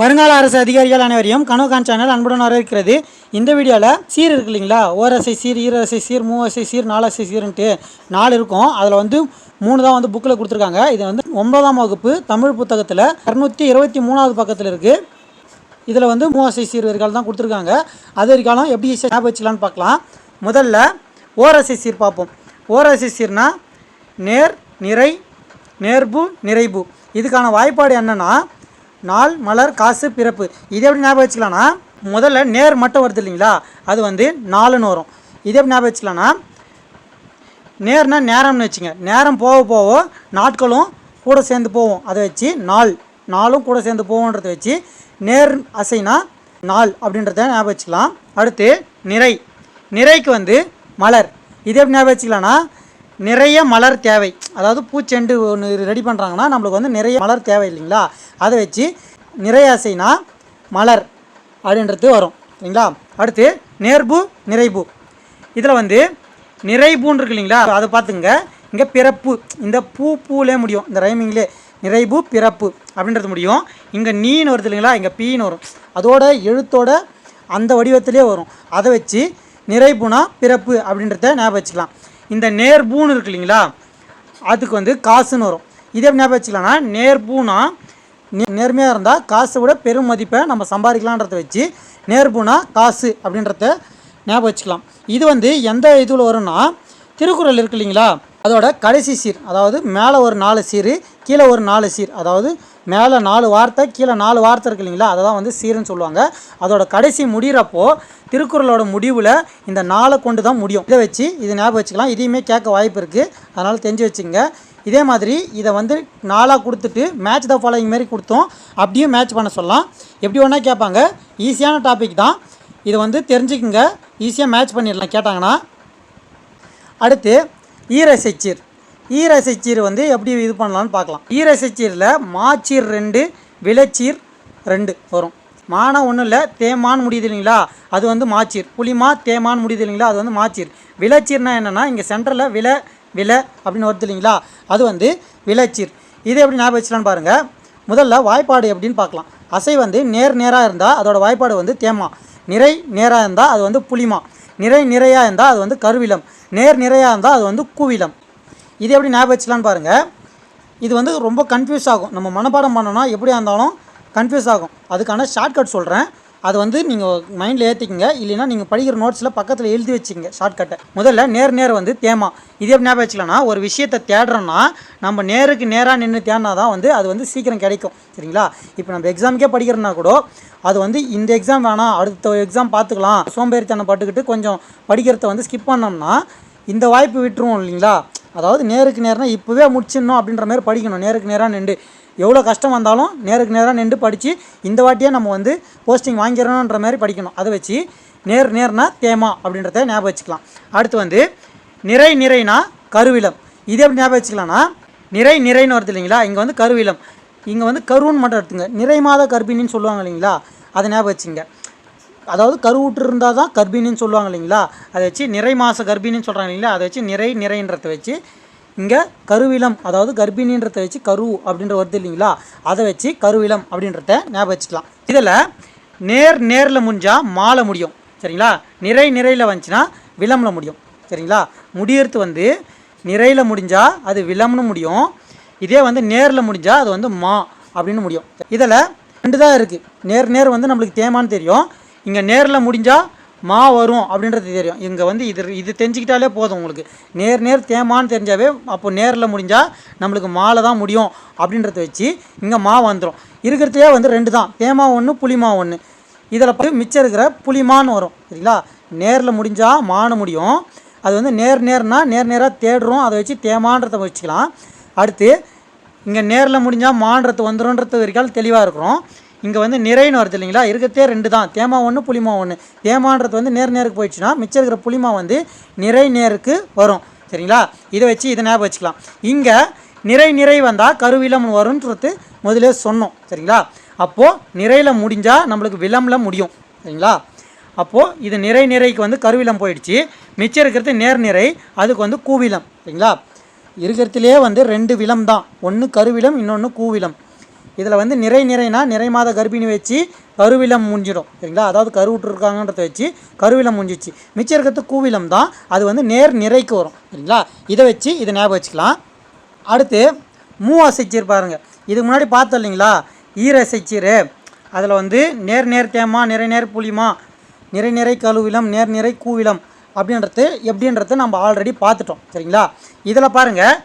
வருங்கால அரசு அதிகாரிகள் அனைவரையும் கனவுகான் சேனல் அன்புடன் வரவேற்கிறது. இந்த வீடியோவில் சீர் இருக்கு இல்லைங்களா? ஓரசை சீர் ஈரசை சீர் மூவசை சீர் நாலசை சீருன்ட்டு நாலு இருக்கும். அதில் வந்து மூணு தான் வந்து புக்கில் கொடுத்துருக்காங்க. இது வந்து ஒன்பதாம் வகுப்பு தமிழ் புத்தகத்தில் இரநூத்தி இருபத்தி மூணாவது பக்கத்தில் இருக்குது இதில் வந்து மூவசை சீர் வரிகால் தான் கொடுத்துருக்காங்க. அது வரிகாலம் எப்படி ஞாபகம் வச்சுக்கலான்னு பார்க்கலாம் முதல்ல ஓரசை சீர் பார்ப்போம். ஓரசை சீர்னால் நேர் நிறை நேர்பு நிறைபு. இதுக்கான வாய்ப்பாடு என்னென்னா நாள் மலர் காசு பிறப்பு. இதை எப்படி ஞாபகம் வச்சுக்கலாம்னா முதல்ல நேர் மட்டும் வருது இல்லைங்களா? அது வந்து நாலுன்னு வரும். இதை எப்படி ஞாபகம் வச்சுக்கலாம்னா நேர்னா நேரம்னு வச்சுங்க. நேரம் போக போக நாட்களும் கூட சேர்ந்து போவோம் அதை வச்சு நாள். நாளும் கூட சேர்ந்து போவோன்றதை வச்சு நேர் அசைனா நாள் அப்படின்றத ஞாபகம் வச்சுக்கலாம். அடுத்து நிறை. நிறைக்கு வந்து மலர். இதை எப்படி ஞாபகம் வச்சுக்கலாம்னா நிறைய மலர் தேவை. அதாவது பூச்செண்டு ஒன்று ரெடி பண்ணுறாங்கன்னா நம்மளுக்கு வந்து நிறைய மலர் தேவை இல்லைங்களா? அதை வச்சு நிறையாசைனா மலர் அப்படின்றது வரும் சரிங்களா அடுத்து நேர்பு நிறைபு. இதில் வந்து நிறைபூன்னு இருக்கு இல்லைங்களா? அதை பார்த்துங்க இங்கே பிறப்பு. இந்த பூ பூலே முடியும். இந்த ரைமிங்லே நிறைபு பிறப்பு அப்படின்றது முடியும். இங்கே நீன்னு வருது இல்லைங்களா? இங்கே பீன்னு வரும். அதோட எழுத்தோட அந்த வடிவத்திலே வரும். அதை வச்சு நிறைபுனா பிறப்பு அப்படின்றத ஞாபகம் வச்சுக்கலாம். இந்த நேர்பூன்னு இருக்கு இல்லைங்களா அதுக்கு வந்து காசுன்னு வரும். இதே எப்படி ஞாபகம் வச்சுக்கலாம்னா நேர்பூனா நே- நேர்மையாக இருந்தால் காசை விட பெரும் மதிப்பை நம்ம சம்பாதிக்கலான்றத வச்சு நேர்பூனா காசு அப்படின்றத ஞாபகம் வச்சுக்கலாம். இது வந்து எந்த இதில் வரும்னா திருக்குறள் இருக்கு இல்லைங்களா அதோட கடைசி சீர் அதாவது மேலே ஒரு நாலு சீர் கீழே ஒரு நாலு சீர் அதாவது மேலே நாலு வார்த்தை கீழே நாலு வார்த்தை இருக்கு இல்லைங்களா? அதை தான் வந்து சீருன்னு சொல்லுவாங்க. அதோட கடைசி முடிகிறப்போ திருக்குறளோட முடிவில் இந்த நாளை கொண்டு தான் முடியும். இதை வச்சு இதை ஞாபகம் வச்சுக்கலாம். இதையுமே கேட்க வாய்ப்பு இருக்குது அதனால் தெரிஞ்சு வச்சுங்க இதே மாதிரி இதை வந்து நாளாக கொடுத்துட்டு மேட்ச் த ஃபாலோயிங் மாதிரி கொடுத்தோம். அப்படியும் மேட்ச் பண்ண சொல்லலாம். எப்படி வேணால் கேட்பாங்க. ஈஸியான டாபிக் தான். இதை வந்து தெரிஞ்சுக்குங்க. ஈஸியாக மேட்ச் பண்ணிடலாம். கேட்டாங்கன்னா அடுத்து ஈரசைச்சீர் ஈரசைச்சீர் வந்து எப்படி இது பண்ணலாம்னு பார்க்கலாம். ஈரசைச்சீரில் மாச்சீர் ரெண்டு விளைச்சீர் ரெண்டு வரும். மானம் ஒன்றும் இல்லை தேமான்னு முடியுது இல்லைங்களா? அது வந்து மாச்சீர். புளிமா தேமான்னு முடியுது இல்லைங்களா? அது வந்து மாச்சீர். விளைச்சீர்னா என்னென்னா இங்கே சென்டரில் விலை விலை அப்படின்னு வருது இல்லைங்களா? அது வந்து விளைச்சீர். இது எப்படி ஞாபகம் வச்சுலான்னு பாருங்கள் முதல்ல வாய்ப்பாடு எப்படின்னு பார்க்கலாம். அசை வந்து நேர் நேராக இருந்தால் அதோடய வாய்ப்பாடு வந்து தேமா நிறை நேராக இருந்தால் அது வந்து புளிமா. நிறை நிறையாக இருந்தால் அது வந்து கருவிலம். நேர் நிறையாக இருந்தால் அது வந்து கூவிலம். இது எப்படி ஞாபகம் வச்சலான்னு பாருங்கள் இது வந்து ரொம்ப கன்ஃபியூஸ் ஆகும். நம்ம மனப்பாடம் பண்ணோன்னா எப்படியா இருந்தாலும் கன்ஃபியூஸ் ஆகும். அதுக்கான ஷார்ட்கட் சொல்கிறேன் அது வந்து நீங்கள் மைண்டில் ஏற்றிக்கிங்க இல்லைன்னா நீங்கள் படிக்கிற நோட்ஸில் பக்கத்தில் எழுதி வச்சுங்க ஷார்ட்கட்டை முதல்ல நேர் நேர் வந்து தேமா. இது எப்படி ஞாபகம் வச்சுக்கலாம்னா ஒரு விஷயத்தை தேடுறோன்னா நம்ம நேருக்கு நேராக நின்று தேடினா தான் வந்து அது வந்து சீக்கிரம் கிடைக்கும். சரிங்களா? இப்போ நம்ம எக்ஸாமுக்கே படிக்கிறோன்னா கூட அது வந்து இந்த எக்ஸாம் வேணாம் அடுத்த எக்ஸாம் பார்த்துக்கலாம். சோம்பேறித்தனம் பட்டுக்கிட்டு கொஞ்சம் படிக்கிறத வந்து ஸ்கிப் பண்ணோம்னா இந்த வாய்ப்பு விட்டுருவோம் இல்லைங்களா? அதாவது நேருக்கு நேர்னா இப்போவே முடிச்சிடணும் அப்படின்ற மாதிரி படிக்கணும். நேருக்கு நேராக நின்று. எவ்வளோ கஷ்டம் வந்தாலும் நேருக்கு நேராக நின்று படித்து இந்த வாட்டியே நம்ம வந்து போஸ்டிங் வாங்கிடணுன்ற மாதிரி படிக்கணும். அதை வச்சு நேர் நேர்னா தேமா அப்படின்றத ஞாபகம் வச்சுக்கலாம். அடுத்து வந்து நிறை நிறைனா கருவிலம் இதே எப்படி ஞாபகம் வச்சுக்கலாம்னா நிறை நிறைன்னு வருது இல்லைங்களா? இங்கே வந்து கருவிலம் இங்கே வந்து கருன்னு மட்டும் எடுத்துங்க. நிறை மாத கர்ப்பிணின்னு சொல்லுவாங்க இல்லைங்களா? அதை ஞாபகம் வச்சுங்க. அதாவது கருவுற்று இருந்தால் தான் கர்ப்பிணின்னு சொல்லுவாங்க இல்லைங்களா? அதை வச்சு நிறை மாத கர்ப்பிணின்னு சொல்கிறாங்க இல்லைங்களா? அதை வச்சு நிறை நிறைன்றதை வச்சு இங்கே கருவிலம் அதாவது கர்ப்பிணின்றதை வச்சு கரு அப்படின்ற வருது இல்லைங்களா? அதை வச்சு கருவிலம் அப்படின்றத ஞாபகம் வச்சுக்கலாம். இதில் நேர் நேரில் முடிஞ்சால் மாலை முடியும். சரிங்களா? நிறை நிறையில் வந்துச்சுன்னா விலமில் முடியும். சரிங்களா? முடியறது வந்து நிறையில் முடிஞ்சால் அது விலம்னு முடியும். இதே வந்து நேரில் முடிஞ்சால் அது வந்து மா அப்படின்னு முடியும். இதில் ரெண்டு தான் இருக்குது நேர் நேர் வந்து நம்மளுக்கு தேமான்னு தெரியும். இங்கே நேரில் முடிஞ்சால் மா வரும் அப்படின்றது தெரியும். இங்கே வந்து இது இது தெரிஞ்சுக்கிட்டாலே போதும் உங்களுக்கு. நேர் நேர் தேமான்னு தெரிஞ்சாவே அப்போ நேரில் முடிஞ்சால் நம்மளுக்கு மாலை தான் முடியும் அப்படின்றத வச்சு இங்கே மா வந்துடும் இருக்கிறதே வந்து ரெண்டு தான். தேமா ஒன்று புளிமா ஒன்று இதில் பார்த்து மிச்சம் இருக்கிற புளிமான்னு வரும். சரிங்களா? நேரில் முடிஞ்சால் மானு முடியும். அது வந்து நேர் நேர்னா நேர் நேராக தேடுறோம். அதை வச்சு தேமான்றத வச்சுக்கலாம். அடுத்து இங்கே நேரில் முடிஞ்சால் மான்றது வந்துடும்ன்றது வரைக்கும் தெளிவாக இருக்கிறோம். இங்கே வந்து நிறைன்னு வருது இல்லைங்களா? இருக்கிறதே ரெண்டு தான். தேமா ஒன்று புளிமா ஒன்று தேமான்றது வந்து நேர் நேருக்கு போயிடுச்சுன்னா மிச்சம் இருக்கிற புளிமா வந்து நிறை நேருக்கு வரும். சரிங்களா? இதை வச்சு இதை ஞாபகம் வச்சுக்கலாம். இங்கே நிறை நிறை வந்தால் கருவிலம் வரும்ன்றது முதலே சொன்னோம். சரிங்களா? அப்போது நிறையில் முடிஞ்சால் நம்மளுக்கு விலமில் முடியும். சரிங்களா? அப்போது இது நிறை நிறைக்கு வந்து கருவிலம் போயிடுச்சு. மிச்சம் இருக்கிறது நேர் நிறை அதுக்கு வந்து கூவிலம் சரிங்களா? இருக்கிறதுலே வந்து ரெண்டு விலம் தான். ஒன்று கருவிலம் இன்னொன்று கூவிலம் இதில் வந்து நிறை நிறைனா நிறை மாத கர்ப்பிணி வச்சு கருவிலம் முடிஞ்சிடும் சரிங்களா? அதாவது கருவுட்டுருக்காங்கன்றத வச்சு கருவிலம் முடிஞ்சிச்சு மிச்சம் இருக்கிறது கூவிலம் தான். அது வந்து நேர் நிறைக்கு வரும் சரிங்களா? இதை வச்சு இதை ஞாபகம் வச்சுக்கலாம். அடுத்து மூ அசைச்சீர் பாருங்கள் இதுக்கு முன்னாடி பார்த்தோம் இல்லைங்களா? ஈர அசைச்சீர் அதில் வந்து நேர் நேர் தேமா நிறை நேர் புளிமா நிறை நிறை கழுவிலம் நேர் நிறை கூவிலம் அப்படின்றது எப்படின்றத நம்ம ஆல்ரெடி பார்த்துட்டோம் சரிங்களா? இதில் பாருங்கள்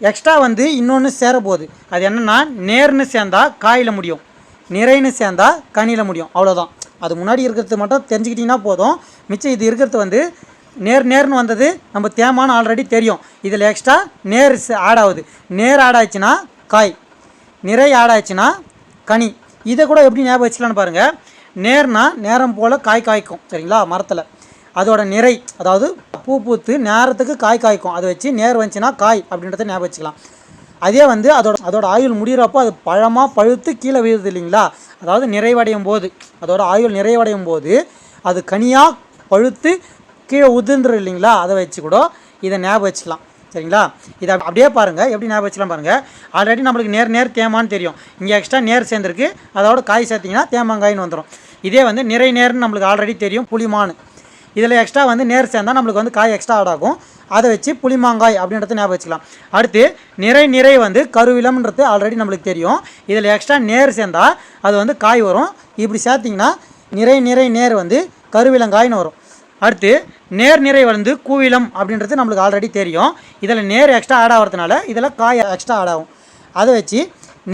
எக்ஸ்ட்ரா வந்து இன்னொன்று சேரப்போகுது. அது என்னென்னா நேர்னு சேர்ந்தா காயில் முடியும். நிறைன்னு சேர்ந்தா கனியில் முடியும். அவ்வளோதான் அது முன்னாடி இருக்கிறது மட்டும் தெரிஞ்சுக்கிட்டிங்கன்னா போதும். மிச்சம் இது இருக்கிறது வந்து நேர் நேர்னு வந்தது நம்ம தேமான்னு ஆல்ரெடி தெரியும். இதில் எக்ஸ்ட்ரா நேர் ஆட் ஆகுது. நேர் ஆட் ஆச்சுன்னா காய். நிறை ஆட் ஆச்சுன்னா கனி. இதை கூட எப்படி ஞாபகம் வச்சுக்கலான்னு பாருங்கள் நேர்னா நேரம் போல் காய் காய்க்கும். சரிங்களா? மரத்தில். அதோட நிறை அதாவது பூ பூத்து நேரத்துக்கு காய் காய்க்கும். அதை வச்சு நேர் வந்துச்சுன்னா காய் அப்படின்றத ஞாபகம் வச்சுக்கலாம். அதே வந்து அதோட அதோட ஆயுள் முடிகிறப்போ அது பழமாக பழுத்து கீழே விழுது இல்லைங்களா? அதாவது நிறைவடையும் போது அதோட ஆயுள் நிறைவடையும் போது அது கனியாக பழுத்து கீழே உதிர்ந்துடும் இல்லைங்களா? அதை வச்சு கூட இதை ஞாபகம் வச்சுக்கலாம். சரிங்களா? இதை அப்படியே பாருங்கள் எப்படி ஞாபகம் வச்சுக்கலாம் பாருங்கள் ஆல்ரெடி நம்மளுக்கு நேர் நேர் தேமான்னு தெரியும். இங்கே எக்ஸ்ட்ரா நேர் சேர்ந்துருக்கு. அதோட காய் சேர்த்திங்கன்னா தேமாங்காயின்னு வந்துடும் இதே வந்து நிறை நேர்னு நம்மளுக்கு ஆல்ரெடி தெரியும். புளிமானு இதில் எக்ஸ்ட்ரா வந்து நேர் சேர்ந்தால் நம்மளுக்கு வந்து காய் எக்ஸ்ட்ரா ஆட் ஆகும். அதை வச்சு புளிமாங்காய் அப்படின்றத ஞாபகம் வச்சுக்கலாம். அடுத்து நிறை நிறை வந்து கருவிலம்ன்றது ஆல்ரெடி நம்மளுக்கு தெரியும். இதில் எக்ஸ்ட்ரா நேர் சேர்ந்தால் அது வந்து காய் வரும். இப்படி சேர்த்திங்கன்னா நிறை நிறை நேர் வந்து கருவிலங்காய்னு வரும். அடுத்து நேர் நிறை வந்து கூவிலம் அப்படின்றது நம்மளுக்கு ஆல்ரெடி தெரியும். இதில் நேர் எக்ஸ்ட்ரா ஆட் ஆகிறதுனால இதில் காய் எக்ஸ்ட்ரா ஆட் ஆகும். அதை வச்சு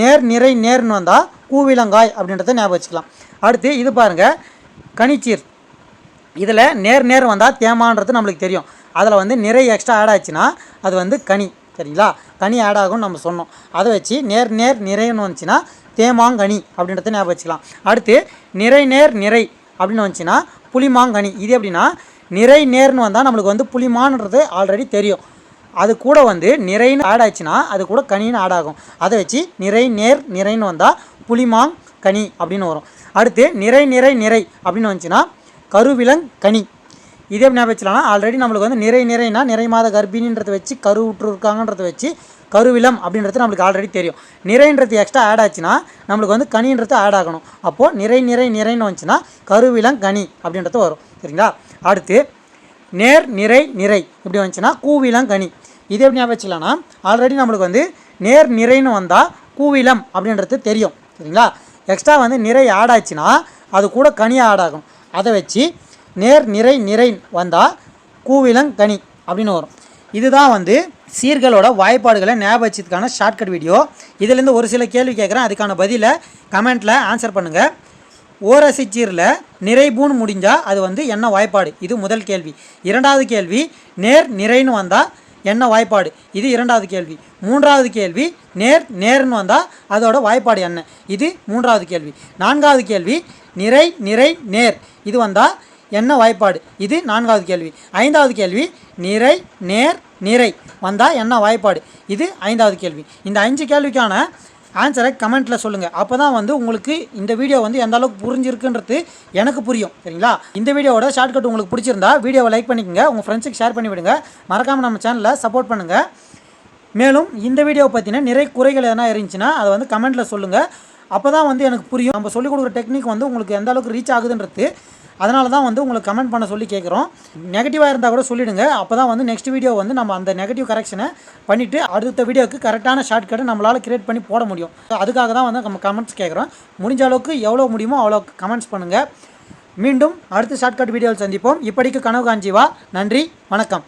நேர் நிறை நேர்னு வந்தால் கூவிலங்காய் அப்படின்றத ஞாபகம் வச்சுக்கலாம். அடுத்து இது பாருங்கள் கனிச்சீர். இதில் நேர் நேர் வந்தால் தேமான்றது நம்மளுக்கு தெரியும். அதில் வந்து நிறை எக்ஸ்ட்ரா ஆட் ஆச்சுன்னா அது வந்து கனி சரிங்களா? கனி ஆட் ஆகும்னு நம்ம சொன்னோம். அதை வச்சு நேர் நேர் நிறைன்னு வந்துச்சுன்னா தேமாங்கனி அப்படின்றத ஞாபகம் வச்சுக்கலாம். அடுத்து நிறை நேர் நிறை அப்படின்னு வந்துச்சுன்னா புளிமாங்கனி. இது எப்படின்னா நிறை நேர்னு வந்தால் நம்மளுக்கு வந்து புளிமான்றது ஆல்ரெடி தெரியும். அது கூட வந்து நிறைன்னு ஆட் ஆச்சுன்னா அது கூட கனின்னு ஆட் ஆகும். அதை வச்சு நிறை நேர் நிறைன்னு வந்தால் புளிமாங் கனி அப்படின்னு வரும். அடுத்து நிறை நிறை நிறை அப்படின்னு வந்துச்சுன்னா கருவிலங் கனி. இதே ஞாபகம் ஆல்ரெடி நம்மளுக்கு வந்து நிறை நிறைனா நிறை மாத கர்ப்பிணின்றதை வச்சு கரு விட்டுருக்காங்கன்றத வச்சு கருவிலம் அப்படின்றது நம்மளுக்கு ஆல்ரெடி தெரியும். நிறைன்றது எக்ஸ்ட்ரா ஆட் ஆச்சுன்னா நம்மளுக்கு வந்து கனின்றது ஆட் ஆகணும். அப்போது நிறை நிறை நிறைன்னு வந்துச்சுன்னா கருவிலம் கனி அப்படின்றது வரும். சரிங்களா? அடுத்து நேர் நிறை நிறை இப்படி வந்துச்சுன்னா கூவிலம் கனி. இது எப்படி ஞாபகம் வச்சுக்கலாம்னா ஆல்ரெடி நம்மளுக்கு வந்து நேர் நிறைன்னு வந்தால் கூவிலம் அப்படின்றது தெரியும். சரிங்களா? எக்ஸ்ட்ரா வந்து நிறை ஆட் ஆச்சுன்னா அது கூட கனி ஆட் ஆகும். அதை வச்சு நேர் நிறை நிறை வந்தால் கூவிலங் கனி அப்படின்னு வரும். இதுதான் வந்து சீர்களோட வாய்ப்பாடுகளை ஞாபகம் வச்சதுக்கான ஷார்ட்கட் வீடியோ இதுலேருந்து ஒரு சில கேள்வி கேட்குறேன். அதுக்கான பதிலை கமெண்ட்டில் ஆன்சர் பண்ணுங்கள் ஓரசி சீரில் நிறைபூன் முடிஞ்சால் அது வந்து என்ன வாய்ப்பாடு? இது முதல் கேள்வி. இரண்டாவது கேள்வி நேர் நிறைன்னு வந்தால் என்ன வாய்ப்பாடு? இது இரண்டாவது கேள்வி. மூன்றாவது கேள்வி நேர் நேர்னு வந்தால் அதோட வாய்ப்பாடு என்ன? இது மூன்றாவது கேள்வி. நான்காவது கேள்வி நிறை நிறை நேர். இது வந்தால் என்ன வாய்ப்பாடு? இது நான்காவது கேள்வி. ஐந்தாவது கேள்வி நிறை நேர் நிறை. வந்தால் என்ன வாய்ப்பாடு? இது ஐந்தாவது கேள்வி. இந்த அஞ்சு கேள்விக்கான ஆன்சரை கமெண்ட்டில் சொல்லுங்கள் அப்போ தான் வந்து உங்களுக்கு இந்த வீடியோ வந்து எந்த அளவுக்கு புரிஞ்சிருக்குன்றது எனக்கு புரியும். சரிங்களா? இந்த வீடியோட ஷார்ட்கட் உங்களுக்கு பிடிச்சிருந்தா வீடியோவை லைக் பண்ணிக்கோங்க. உங்கள் ஃப்ரெண்ட்ஸுக்கு ஷேர் பண்ணிவிடுங்க. மறக்காமல் நம்ம சேனலை சப்போர்ட் பண்ணுங்கள் மேலும் இந்த வீடியோவை பற்றின நிறை குறைகள் எதனா இருந்துச்சுன்னா அதை வந்து கமெண்ட்டில் சொல்லுங்கள் அப்போ தான் வந்து எனக்கு புரியும். நம்ம சொல்லிக் கொடுக்குற டெக்னிக் வந்து உங்களுக்கு எந்த அளவுக்கு ரீச் ஆகுதுன்றது. அதனால தான் வந்து உங்களுக்கு கமெண்ட் பண்ண சொல்லி கேட்குறோம் நெகட்டிவாக இருந்தால் கூட சொல்லிவிடுங்க அப்போ தான் வந்து நெக்ஸ்ட் வீடியோ வந்து நம்ம அந்த நெகட்டிவ் கரெக்ஷனை பண்ணிவிட்டு அடுத்த வீடியோக்கு கரெக்டான ஷார்ட்கட்டை நம்மளால் கிரியேட் பண்ணி போட முடியும். அதுக்காக தான் வந்து நம்ம கமெண்ட்ஸ் கேட்குறோம் முடிஞ்ச அளவுக்கு எவ்வளோ முடியுமோ அவ்வளோ கமெண்ட்ஸ் பண்ணுங்கள் மீண்டும் அடுத்த ஷார்ட்கட் வீடியோவில் சந்திப்போம். இப்படிக்கு கனவு காஞ்சிவா நன்றி. வணக்கம்.